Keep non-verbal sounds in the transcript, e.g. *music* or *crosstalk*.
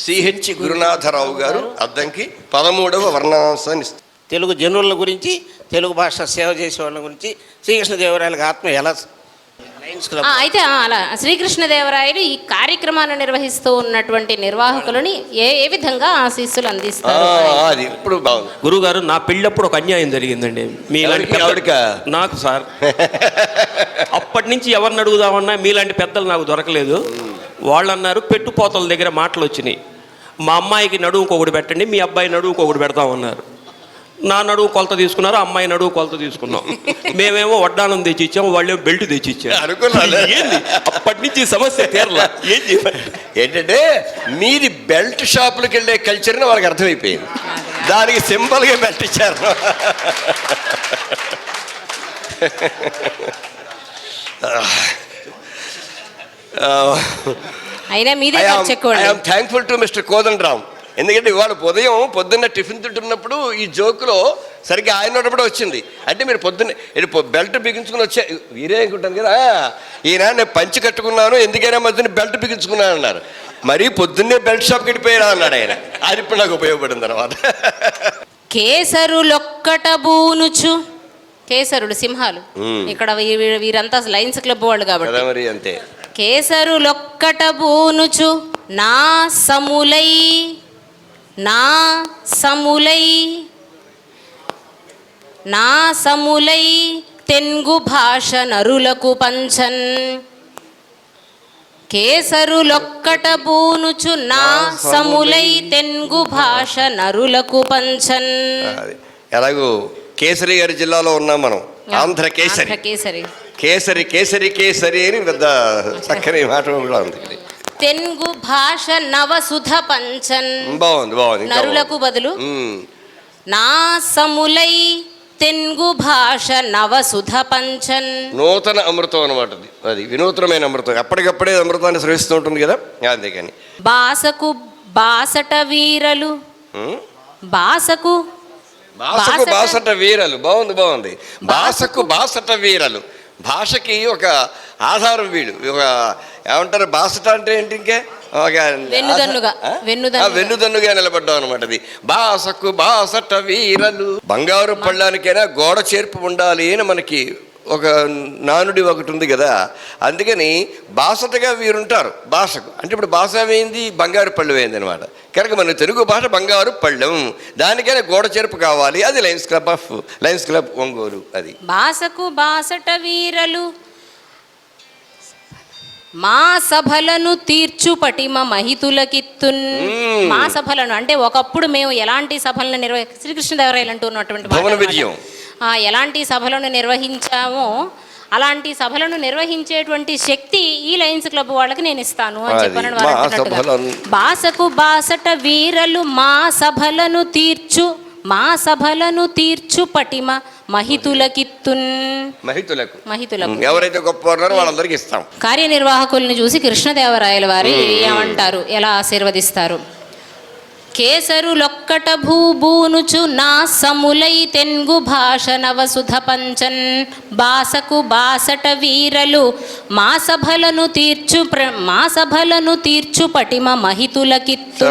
CH Gurunatha Rao గారు అద్దంకి పదమూడవ వర్ణాంశాన్ని. తెలుగు జనుల గురించి తెలుగు భాష సేవ చేసే వాళ్ళ గురించి శ్రీకృష్ణదేవరాయలకు ఆత్మ ఎలా అయితే అలా శ్రీకృష్ణదేవరాయలు ఈ కార్యక్రమాన్ని నిర్వహిస్తూ ఉన్నటువంటి నిర్వాహకులని ఏ ఏ విధంగా ఆశీస్సులు అందిస్తారు? అది ఇప్పుడు బాగుంది. గురుగారు నా పెళ్ళప్పుడు ఒక అన్యాయం జరిగిందండి. మీలాంటి? నాకు సార్. *laughs* అప్పటి నుంచి ఎవరిని అడుగుదామన్నా మీలాంటి పెద్దలు నాకు దొరకలేదు. వాళ్ళు అన్నారు పెట్టుపోతల దగ్గర మాటలు వచ్చినాయి మా అమ్మాయికి నడువుకు ఒకటి పెట్టండి మీ అబ్బాయి నడువుకు ఒకటి పెడతామన్నారు. నా నడువు కొలత తీసుకున్నారు అమ్మాయి నడువు కొలత తీసుకున్నాం. మేమేమో వడ్డానం తెచ్చి ఇచ్చాం వాళ్ళు బెల్ట్ తెచ్చి ఇచ్చారు. ఏంది? అప్పటి నుంచి సమస్య తీరలా? ఏం ఏంటంటే మీది బెల్ట్ షాపులకు వెళ్ళే కల్చర్ని వాళ్ళకి అర్థమైపోయింది. దానికి సింపుల్గా బెల్ట్ ఇచ్చారు *laughs* అయినా మీదే. I'm thankful to mister Kodanda Ram ఎందుకంటే ఇవాళ ఉదయం పొద్దున్న టిఫిన్ తింటున్నప్పుడు ఈ జోకులో సరిగ్గా ఆయన ఉన్నప్పుడు వచ్చింది. అంటే మీరు పొద్దున్న బెల్ట్ బిగించుకుని వచ్చే వీరే అనుకుంటాను కదా. "ఆ, ఈయన నేను పంచి కట్టుకున్నాను ఎందుకైనా మధ్యన బెల్ట్ బిగించుకున్నాను అన్నారు. మరీ పొద్దున్నే బెల్ట్ షాప్కి వెళ్ళిపోయారా అన్నాడు ఆయన. అది ఇప్పుడు నాకు ఉపయోగపడింది అనమాట కేసరులొక్కట బూనుచు. కేసరులు సింహాలు. ఇక్కడ వీరంతా లయన్స్ క్లబ్ వాళ్ళు కాబట్టి. మరి అంతే. కేసరులొక్కట బూనుచు నా సములై నా సములై నా సములై తెంగు భాష నరులకు పంచన్. కేసరులొక్కట బూనుచు నా సములై తెంగు భాష నరులకు పంచన్. ఎలాగో కేసరి గారి జిల్లాలో ఉన్నాం మనం. ఆంధ్ర కేసరి కేసరి కేసరి కేసరి కేసరి అని పెద్ద చక్కని మాట కూడా ఉంది. తెంగు భాష నవసుధ పంచన్. బాగుంది బాగుంది నరులకు బదులు. నా సములై తెంగు భాష నవసుధ పంచన్. నూతన అమృతం అనమాట అది. వినూత్నమైన అమృతం. అప్పటికప్పుడే అమృతాన్ని స్రవిస్తూ ఉంటుంది కదా? అందుకని బాసకు బాసట వీరలు. బాసకు భాషకు బాసట- వీరలు. బాగుంది బాగుంది. భాషకు బాసట వీరలు. భాషకి ఒక ఆధారం వీడు. ఒక ఏమంటారు బాసట అంటే ఏంటి ఇంకే? ఒక వెన్నుదన్నుగా నిలబడ్డాం అనమాట అది. బాసకు బాసట వీరలు. బంగారు పళ్ళానికైనా గోడ చేర్పు ఉండాలి అని మనకి ఒక నానుడి ఒకటి ఉంది కదా అందుకని బాసటగా వీరుంటారు భాషకు అంటే ఇప్పుడు భాష ఏమైంది? బంగారు పళ్ళు అయింది అనమాట కనుక మన తెలుగు భాష బంగారు పళ్ళెం. దానికైనా గోడ చేర్పు కావాలి. అది lions club of lions club Ongole అది. బాసకు బాసట వీరలు మా సభలను తీర్చు పటిమ మహితులకిత్తున్. మ్మ్. మా సభలను అంటే ఒకప్పుడు మేము ఎలాంటి సభలను నిర్వహి శ్రీకృష్ణదేవరాయలు అంటున్నటువంటి భవన. విజయం. ఆ, ఎలాంటి సభలను నిర్వహించామో అలాంటి సభలను నిర్వహించేటువంటి శక్తి ఈ లయన్స్ క్లబ్ వాళ్ళకి నేను ఇస్తాను అని చెప్పాను బాసకు బాసట వీరలు మా సభలను తీర్చు మా సభలను తీర్చు పటిమ మహితులకిత్తున్. మహితులకు. మహితులకు. ఎవరైతే గొప్ప వాళ్ళందరికీ ఇస్తాం. కార్యనిర్వాహకుల్ని చూసి కృష్ణదేవరాయల వారి ఏమంటారు? ఎలా ఆశీర్వదిస్తారు? కేసరులొక్కట భూబూనుచు నా సములై తెంగు భాష నవసుధ పంచన్. బాసకు బాసట వీరలు మా సభలను తీర్చు ప్ర మా సభలను తీర్చు పటిమ మహితులకిత్తు.